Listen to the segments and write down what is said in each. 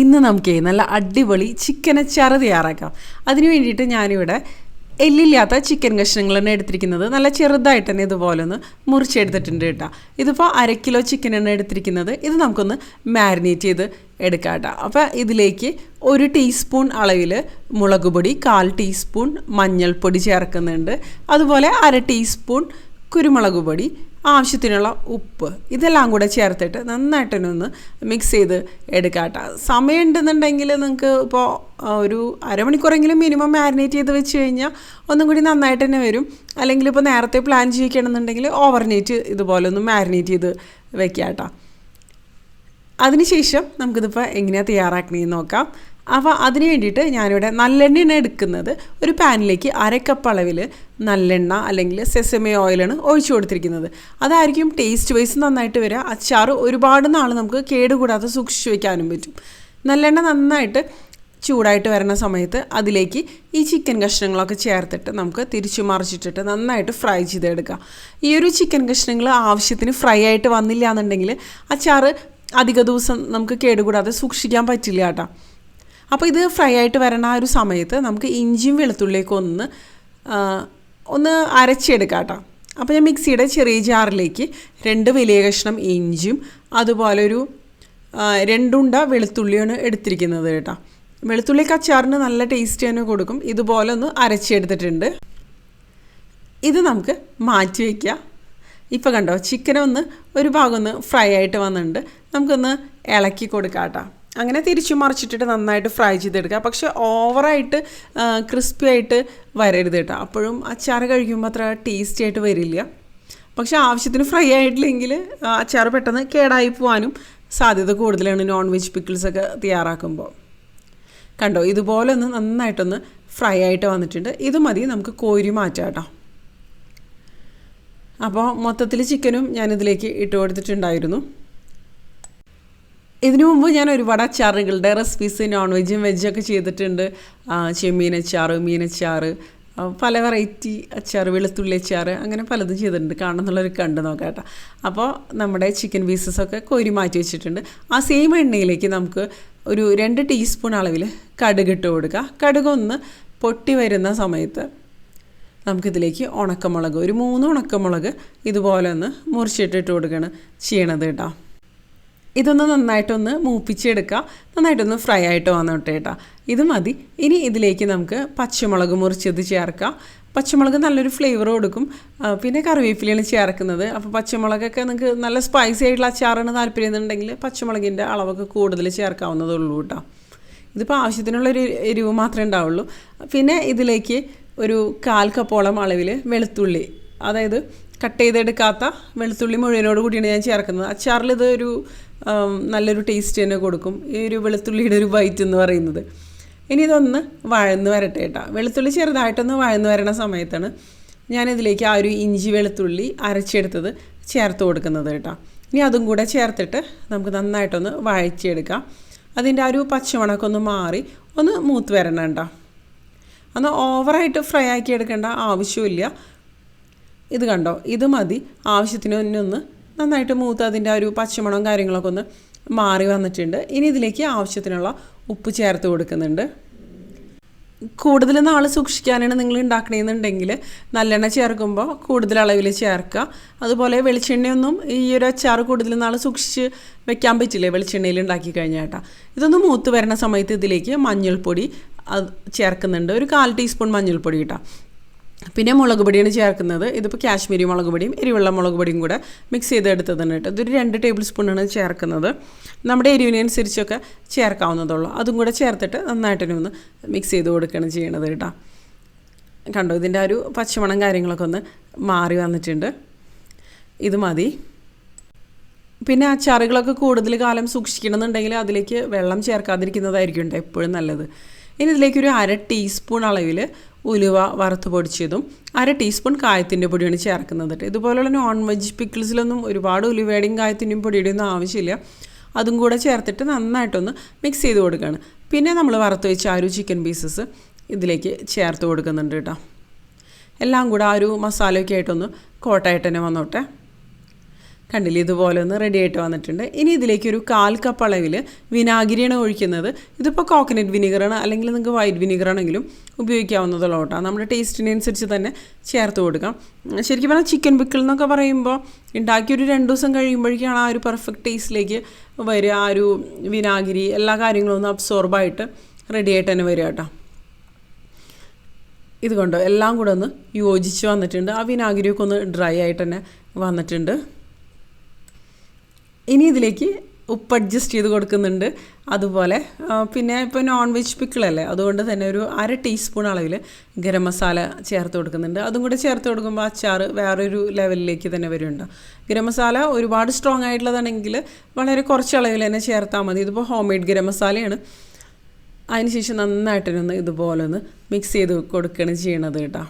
ഇന്ന് നമുക്ക് നല്ല അടിപൊളി ചിക്കൻ അച്ചാറ് തയ്യാറാക്കാം. അതിന് വേണ്ടിയിട്ട് ഞാനിവിടെ എല്ലില്ലാത്ത ചിക്കൻ കഷ്ണങ്ങൾ തന്നെ എടുത്തിരിക്കുന്നത്. നല്ല ചെറുതായിട്ട് തന്നെ ഇതുപോലെ ഒന്ന് മുറിച്ചെടുത്തിട്ടുണ്ട് കേട്ടോ. ഇതിപ്പോൾ അര കിലോ ചിക്കൻ എണ്ണ എടുത്തിരിക്കുന്നത്. ഇത് നമുക്കൊന്ന് മാരിനേറ്റ് ചെയ്ത് എടുക്കാം കേട്ടോ. അപ്പോൾ ഇതിലേക്ക് ഒരു ടീസ്പൂൺ അളവിൽ മുളക് പൊടി കാൽ ടീസ്പൂൺ മഞ്ഞൾപ്പൊടി ചേർക്കുന്നുണ്ട്. അതുപോലെ അര ടീസ്പൂൺ കുരുമുളക് പൊടി ആവശ്യത്തിനുള്ള ഉപ്പ് ഇതെല്ലാം കൂടെ ചേർത്തിട്ട് നന്നായിട്ടൊന്ന് മിക്സ് ചെയ്ത് എടുക്കാം കേട്ടോ. സമയം ഉണ്ടെന്നുണ്ടെങ്കിൽ നിങ്ങൾക്ക് ഇപ്പോൾ ഒരു അരമണിക്കൂറെങ്കിലും മിനിമം മാരിനേറ്റ് ചെയ്ത് വെച്ച് കഴിഞ്ഞാൽ ഒന്നും കൂടി നന്നായിട്ട് തന്നെ വരും. അല്ലെങ്കിൽ ഇപ്പോൾ നേരത്തെ പ്ലാൻ ചെയ്യിക്കണമെന്നുണ്ടെങ്കിൽ ഓവർനൈറ്റ് ഇതുപോലെ ഒന്ന് മാരിനേറ്റ് ചെയ്ത് വെക്കാം കേട്ടോ. അതിനുശേഷം നമുക്കിതിപ്പോൾ എങ്ങനെയാണ് തയ്യാറാക്കണമെന്ന് നോക്കാം. അപ്പോൾ അതിന് വേണ്ടിയിട്ട് ഞാനിവിടെ നല്ലെണ്ണയാണ് എടുക്കുന്നത്. ഒരു പാനിലേക്ക് അരക്കപ്പ് അളവിൽ നല്ലെണ്ണ അല്ലെങ്കിൽ സെസമി ഓയിലാണ് ഒഴിച്ചു കൊടുത്തിരിക്കുന്നത്. അതായിരിക്കും ടേസ്റ്റ് വൈസ് നന്നായിട്ട് വരിക. അച്ചാർ ഒരുപാട് നാൾ നമുക്ക് കേടുകൂടാതെ സൂക്ഷിച്ചു വയ്ക്കാനും പറ്റും. നല്ലെണ്ണ നന്നായിട്ട് ചൂടായിട്ട് വരുന്ന സമയത്ത് അതിലേക്ക് ഈ ചിക്കൻ കഷ്ണങ്ങളൊക്കെ ചേർത്തിട്ട് നമുക്ക് തിരിച്ചു മറിച്ചിട്ടിട്ട് നന്നായിട്ട് ഫ്രൈ ചെയ്തെടുക്കാം. ഈ ഒരു ചിക്കൻ കഷ്ണങ്ങൾ ആവശ്യത്തിന് ഫ്രൈ ആയിട്ട് വന്നില്ല എന്നുണ്ടെങ്കിൽ അച്ചാർ അധിക ദിവസം നമുക്ക് കേടുകൂടാതെ സൂക്ഷിക്കാൻ പറ്റില്ല കേട്ടോ. അപ്പോൾ ഇത് ഫ്രൈ ആയിട്ട് വരണ ആ ഒരു സമയത്ത് നമുക്ക് ഇഞ്ചിയും വെളുത്തുള്ളിയൊക്കെ ഒന്ന് ഒന്ന് അരച്ചെടുക്കാം കേട്ടോ. അപ്പോൾ ഞാൻ മിക്സിയുടെ ചെറിയ ജാറിലേക്ക് രണ്ട് വലിയ കഷ്ണം ഇഞ്ചിയും അതുപോലെ ഒരു രണ്ടുണ്ട വെളുത്തുള്ളിയാണ് എടുത്തിരിക്കുന്നത് കേട്ടോ. വെളുത്തുള്ളിക്ക് അച്ചാറിന് നല്ല ടേസ്റ്റ് തന്നെ കൊടുക്കും. ഇതുപോലെ ഒന്ന് അരച്ചെടുത്തിട്ടുണ്ട്. ഇത് നമുക്ക് മാറ്റി വയ്ക്കാം ഇപ്പോൾ കണ്ടോ ചിക്കൻ ഒന്ന് ഒരു ഭാഗം ഒന്ന് ഫ്രൈ ആയിട്ട് വന്നിട്ടുണ്ട്. നമുക്കൊന്ന് ഇളക്കി കൊടുക്കാം കേട്ടോ. അങ്ങനെ തിരിച്ചു മറിച്ചിട്ടിട്ട് നന്നായിട്ട് ഫ്രൈ ചെയ്തെടുക്കുക. പക്ഷെ ഓവറായിട്ട് ക്രിസ്പി ആയിട്ട് വരരുത് കേട്ടോ. അപ്പോഴും അച്ചാർ കഴിക്കുമ്പോൾ അത്ര ടേസ്റ്റി ആയിട്ട് വരില്ല. പക്ഷെ ആവശ്യത്തിന് ഫ്രൈ ആയിട്ടില്ലെങ്കിൽ അച്ചാർ പെട്ടെന്ന് കേടായി പോകാനും സാധ്യത കൂടുതലാണ് നോൺ വെജ് പിക്കിൾസൊക്കെ തയ്യാറാക്കുമ്പോൾ. കണ്ടോ ഇതുപോലെ ഒന്ന് നന്നായിട്ടൊന്ന് ഫ്രൈ ആയിട്ട് വന്നിട്ടുണ്ട്. ഇത് മതി നമുക്ക് കോരി മാറ്റാം കേട്ടോ. അപ്പോൾ മൊത്തത്തിൽ ചിക്കനും ഞാനിതിലേക്ക് ഇട്ട് കൊടുത്തിട്ടുണ്ടായിരുന്നു. ഇതിനു മുമ്പ് ഞാൻ ഒരുപാട് അച്ചാറുകളുടെ റെസിപ്പീസ് നോൺ വെജും വെജും ഒക്കെ ചെയ്തിട്ടുണ്ട്. ചെമ്മീൻ അച്ചാറ് മീനച്ചാറ് പല വെറൈറ്റി അച്ചാർ വെളുത്തുള്ളി അച്ചാർ അങ്ങനെ പലതും ചെയ്തിട്ടുണ്ട്. കാണുന്നുള്ളൊരു കണ്ട് നോക്കാം കേട്ടോ. അപ്പോൾ നമ്മുടെ ചിക്കൻ പീസസൊക്കെ കോരി മാറ്റി വെച്ചിട്ടുണ്ട്. ആ സെയിം എണ്ണയിലേക്ക് നമുക്ക് ഒരു രണ്ട് ടീസ്പൂൺ അളവിൽ കടുക് ഇട്ട് കൊടുക്കുക. കടുക് ഒന്ന് പൊട്ടി വരുന്ന സമയത്ത് നമുക്കിതിലേക്ക് ഉണക്കമുളക് ഒരു മൂന്ന് ഉണക്കമുളക് ഇതുപോലെ ഒന്ന് മുറിച്ചിട്ടിട്ട് കൊടുക്കുകയാണ് ചെയ്യണത് കേട്ടോ. ഇതൊന്ന് നന്നായിട്ടൊന്ന് മൂപ്പിച്ചെടുക്കുക നന്നായിട്ടൊന്ന് ഫ്രൈ ആയിട്ട് വന്നോട്ടെ കേട്ടോ. ഇത് മതി. ഇനി ഇതിലേക്ക് നമുക്ക് പച്ചമുളക് മുറിച്ചത് ചേർക്കാം. പച്ചമുളക് നല്ലൊരു ഫ്ലേവർ കൊടുക്കും. പിന്നെ കറിവേപ്പിലയാണ് ചേർക്കുന്നത്. അപ്പോൾ പച്ചമുളകൊക്കെ നിങ്ങൾക്ക് നല്ല സ്പൈസി ആയിട്ടുള്ള അച്ചാറാണ് താല്പര്യം എന്നുണ്ടെങ്കിൽ പച്ചമുളകിന്റെ അളവൊക്കെ കൂടുതൽ ചേർക്കാവുന്നതേ ഉള്ളൂ കേട്ടോ. ഇതിപ്പോൾ ആവശ്യത്തിനുള്ളൊരു എരിവ് മാത്രമേ ഉണ്ടാവുള്ളൂ. പിന്നെ ഇതിലേക്ക് ഒരു കാൽ കപ്പോളം അളവിൽ വെളുത്തുള്ളി. അതായത് കട്ട് ചെയ്തെടുക്കാത്ത വെളുത്തുള്ളി മുഴുവനോട് കൂടിയാണ് ഞാൻ ചേർക്കുന്നത്. അച്ചാറിൽ ഇത് ഒരു നല്ലൊരു ടേസ്റ്റ് തന്നെ കൊടുക്കും. ഈ ഒരു വെളുത്തുള്ളിയുടെ ഒരു ബൈറ്റ് എന്ന് പറയുന്നത്. ഇനി ഇതൊന്ന് വഴന്ന് വരട്ടെ കേട്ടോ. വെളുത്തുള്ളി ചെറുതായിട്ടൊന്ന് വഴന്ന് വരണ സമയത്താണ് ഞാനിതിലേക്ക് ആ ഒരു ഇഞ്ചി വെളുത്തുള്ളി അരച്ചെടുത്തത് ചേർത്ത് കൊടുക്കുന്നത് കേട്ടോ. ഇനി അതും കൂടെ ചേർത്തിട്ട് നമുക്ക് നന്നായിട്ടൊന്ന് വഴച്ചെടുക്കാം അതിന്റെ ആ ഒരു പച്ചമണക്കൊന്ന് ഒന്ന് മാറി ഒന്ന് മൂത്ത് വരണം കേട്ടോ. അന്ന് ഓവറായിട്ട് ഫ്രൈ ആക്കി എടുക്കേണ്ട ആവശ്യമില്ല. ഇത് കണ്ടോ? ഇത് മതി. ആവശ്യത്തിന് ഒന്ന് നന്നായിട്ട് മൂത്ത് അതിന്റെ ഒരു പച്ചമണവും കാര്യങ്ങളൊക്കെ ഒന്ന് മാറി വന്നിട്ടുണ്ട്. ഇനി ഇതിലേക്ക് ആവശ്യത്തിനുള്ള ഉപ്പ് ചേർത്ത് കൊടുക്കുന്നുണ്ട്. കൂടുതൽ നാൾ സൂക്ഷിക്കാനാണ് നിങ്ങൾ ഉണ്ടാക്കണമെന്നുണ്ടെങ്കിൽ നല്ലെണ്ണ ചേർക്കുമ്പോൾ കൂടുതൽ അളവിൽ ചേർക്കുക. അതുപോലെ വെളിച്ചെണ്ണയൊന്നും ഈ ഒരു അച്ചാർ കൂടുതൽ നാൾ സൂക്ഷിച്ച് വെക്കാൻ പറ്റില്ലേ വെളിച്ചെണ്ണയിൽ ഉണ്ടാക്കി കഴിഞ്ഞാൽ കേട്ടോ ഇതൊന്ന് മൂത്ത് വരുന്ന സമയത്ത് ഇതിലേക്ക് മഞ്ഞൾപ്പൊടി അത് ചേർക്കുന്നുണ്ട്. ഒരു കാൽ ടീസ്പൂൺ മഞ്ഞൾപ്പൊടി കേട്ടോ പിന്നെ മുളക് പൊടിയാണ് ചേർക്കുന്നത്. ഇതിപ്പോൾ കാശ്മീരി മുളക് പൊടിയും എരിവെള്ള മുളക് പൊടിയും കൂടെ മിക്സ് ചെയ്തെടുത്തതാണ് കേട്ടോ. ഇതൊരു രണ്ട് ടേബിൾ സ്പൂണാണ് ചേർക്കുന്നത്. നമ്മുടെ എരിവിനനുസരിച്ചൊക്കെ ചേർക്കാവുന്നതുള്ളൂ. അതും കൂടെ ചേർത്തിട്ട് നന്നായിട്ട് ഒന്ന് മിക്സ് ചെയ്ത് കൊടുക്കുകയാണ് ചെയ്യണത് കേട്ടോ. കണ്ടോ ഇതിന്റെ ആ ഒരു പച്ചമണം കാര്യങ്ങളൊക്കെ ഒന്ന് മാറി വന്നിട്ടുണ്ട്. ഇത് മതി. പിന്നെ അച്ചാറുകളൊക്കെ കൂടുതൽ കാലം സൂക്ഷിക്കണമെന്നുണ്ടെങ്കിൽ അതിലേക്ക് വെള്ളം ചേർക്കാതിരിക്കുന്നതായിരിക്കും എപ്പോഴും നല്ലത്. ഇനി ഇതിലേക്ക് ഒരു അര ടീസ്പൂൺ അളവിൽ ഉലുവ വറുത്ത് പൊടിച്ചതും അര ടീസ്പൂൺ കായത്തിന്റെ പൊടിയാണ് ചേർക്കുന്നത് ഇതുപോലെയുള്ള നോൺ വെജ് പിക്കിൾസിലൊന്നും ഒരുപാട് ഉലുവയുടെയും കായത്തിന്റെയും പൊടിയുടെയും ഒന്നും ആവശ്യമില്ല. അതും കൂടെ ചേർത്തിട്ട് നന്നായിട്ടൊന്ന് മിക്സ് ചെയ്ത് കൊടുക്കുകയാണ് പിന്നെ നമ്മൾ വറുത്ത് വെച്ച ആ ഒരു ചിക്കൻ പീസസ് ഇതിലേക്ക് ചേർത്ത് കൊടുക്കുന്നുണ്ട് കേട്ടോ. എല്ലാം കൂടെ ആ ഒരു മസാലയൊക്കെ ആയിട്ടൊന്ന് കോട്ടായിട്ട് തന്നെ വന്നോട്ടെ. കണ്ടില്ലേ? ഇതുപോലെ ഒന്ന് റെഡി ആയിട്ട് വന്നിട്ടുണ്ട്. ഇനി ഇതിലേക്ക് ഒരു കാൽ കപ്പ് അളവിൽ വിനാഗിരിയാണ് ഒഴിക്കുന്നത്. ഇതിപ്പോൾ കോക്കനട്ട് വിനീഗറാണ് അല്ലെങ്കിൽ നിങ്ങൾക്ക് വൈറ്റ് വിനീഗർ ആണെങ്കിലും ഉപയോഗിക്കാവുന്നതുള്ളൂ കേട്ടോ. നമ്മുടെ ടേസ്റ്റിനനുസരിച്ച് തന്നെ ചേർത്ത് കൊടുക്കാം. ശരിക്കും പറഞ്ഞാൽ ചിക്കൻ പിക്കിൾ എന്നൊക്കെ പറയുമ്പോൾ ഉണ്ടാക്കി ഒരു രണ്ട് ദിവസം കഴിയുമ്പോഴേക്കാണ് ആ ഒരു പെർഫെക്റ്റ് ടേസ്റ്റിലേക്ക് വരിക. ആ ഒരു വിനാഗിരി എല്ലാ കാര്യങ്ങളും ഒന്ന് അബ്സോർബായിട്ട് റെഡി ആയിട്ട് തന്നെ വരിക കേട്ടോ. ഇതുകൊണ്ട് കണ്ടോ? എല്ലാം കൂടെ ഒന്ന് യോജിച്ച് വന്നിട്ടുണ്ട്. ആ വിനാഗിരിയൊക്കെ ഒന്ന് ഡ്രൈ ആയിട്ട് തന്നെ വന്നിട്ടുണ്ട്. ഇനി ഇതിലേക്ക് ഉപ്പ് അഡ്ജസ്റ്റ് ചെയ്ത് കൊടുക്കുന്നുണ്ട്. അതുപോലെ പിന്നെ ഇപ്പോൾ നോൺ വെജ് പിക്കിളല്ലേ അതുകൊണ്ട് തന്നെ ഒരു അര ടീസ്പൂൺ അളവിൽ ഗരം മസാല ചേർത്ത് കൊടുക്കുന്നുണ്ട്. അതും കൂടെ ചേർത്ത് കൊടുക്കുമ്പോൾ അച്ചാർ വേറൊരു ലെവലിലേക്ക് തന്നെ വരുന്നുണ്ട്. ഗരം മസാല ഒരുപാട് സ്ട്രോങ് ആയിട്ടുള്ളതാണെങ്കിൽ വളരെ കുറച്ച് അളവിൽ തന്നെ ചേർത്താൽ മതി. ഇതിപ്പോൾ ഹോം മെയ്ഡ് ഗരം മസാലയാണ് അതിനുശേഷം നന്നായിട്ടൊന്ന് ഇതുപോലെ ഒന്ന് മിക്സ് ചെയ്ത് കൊടുക്കുകയാണ് ചെയ്യണത് കേട്ടോ.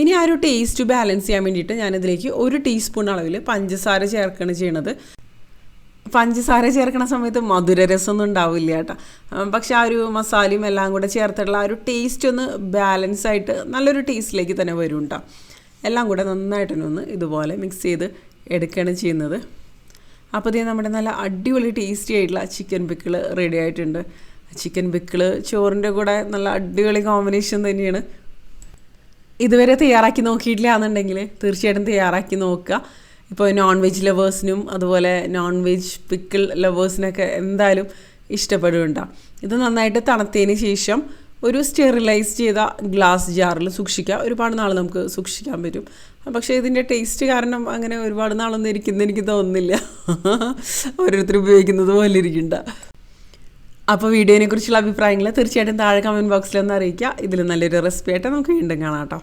ഇനി ആ ഒരു ടേസ്റ്റ് ബാലൻസ് ചെയ്യാൻ വേണ്ടിയിട്ട് ഞാനിതിലേക്ക് ഒരു ടീസ്പൂൺ അളവിൽ പഞ്ചസാര ചേർക്കുകയാണ് ചെയ്യണത്. പഞ്ചസാര ചേർക്കണ സമയത്ത് മധുരരസമൊന്നും ഉണ്ടാവില്ല കേട്ടോ. പക്ഷെ ആ ഒരു മസാലയും എല്ലാം കൂടെ ചേർത്തിട്ടുള്ള ആ ഒരു ടേസ്റ്റ് ഒന്ന് ബാലൻസ് ആയിട്ട് നല്ലൊരു ടേസ്റ്റിലേക്ക് തന്നെ വരും കേട്ടോ. എല്ലാം കൂടെ നന്നായിട്ട് തന്നെ ഒന്ന് ഇതുപോലെ മിക്സ് ചെയ്ത് എടുക്കുകയാണ് ചെയ്യുന്നത്. അപ്പോൾ ഇതേ നമ്മുടെ നല്ല അടിപൊളി ടേസ്റ്റി ആയിട്ടുള്ള ചിക്കൻ പിക്കിൾ റെഡി ആയിട്ടുണ്ട്. ചിക്കൻ പിക്കിൾ ചോറിന്റെ കൂടെ നല്ല അടിപൊളി കോമ്പിനേഷൻ തന്നെയാണ്. ഇതുവരെ തയ്യാറാക്കി നോക്കിയിട്ടില്ല എന്നുണ്ടെങ്കിൽ തീർച്ചയായിട്ടും തയ്യാറാക്കി നോക്കുക. ഇപ്പോൾ നോൺ വെജ് ലവേഴ്സിനും അതുപോലെ നോൺ വെജ് പിക്കിൾ ലവേഴ്സിനൊക്കെ എന്തായാലും ഇഷ്ടപ്പെടുന്നുണ്ടാവും ഇത് നന്നായിട്ട് തണുത്തതിന് ശേഷം ഒരു സ്റ്റെറിലൈസ് ചെയ്ത ഗ്ലാസ് ജാറിൽ സൂക്ഷിക്കുക. ഒരുപാട് നാൾ നമുക്ക് സൂക്ഷിക്കാൻ പറ്റും. പക്ഷേ ഇതിന്റെ ടേസ്റ്റ് കാരണം അങ്ങനെ ഒരുപാട് നാളൊന്നും ഇരിക്കുന്ന എനിക്ക് തോന്നുന്നില്ല. ഓരോരുത്തർ ഉപയോഗിക്കുന്നത് പോലെ ഇരിക്കണ്ട അപ്പോൾ വീഡിയോനെക്കുറിച്ചുള്ള അഭിപ്രായങ്ങൾ തീർച്ചയായിട്ടും താഴെ കമന്റ് ബോക്സിൽ അറിയിക്കുക. ഇതിൽ നല്ലൊരു റെസിപ്പി ആയിട്ട് നമുക്ക് വീണ്ടും കാണാം കേട്ടോ.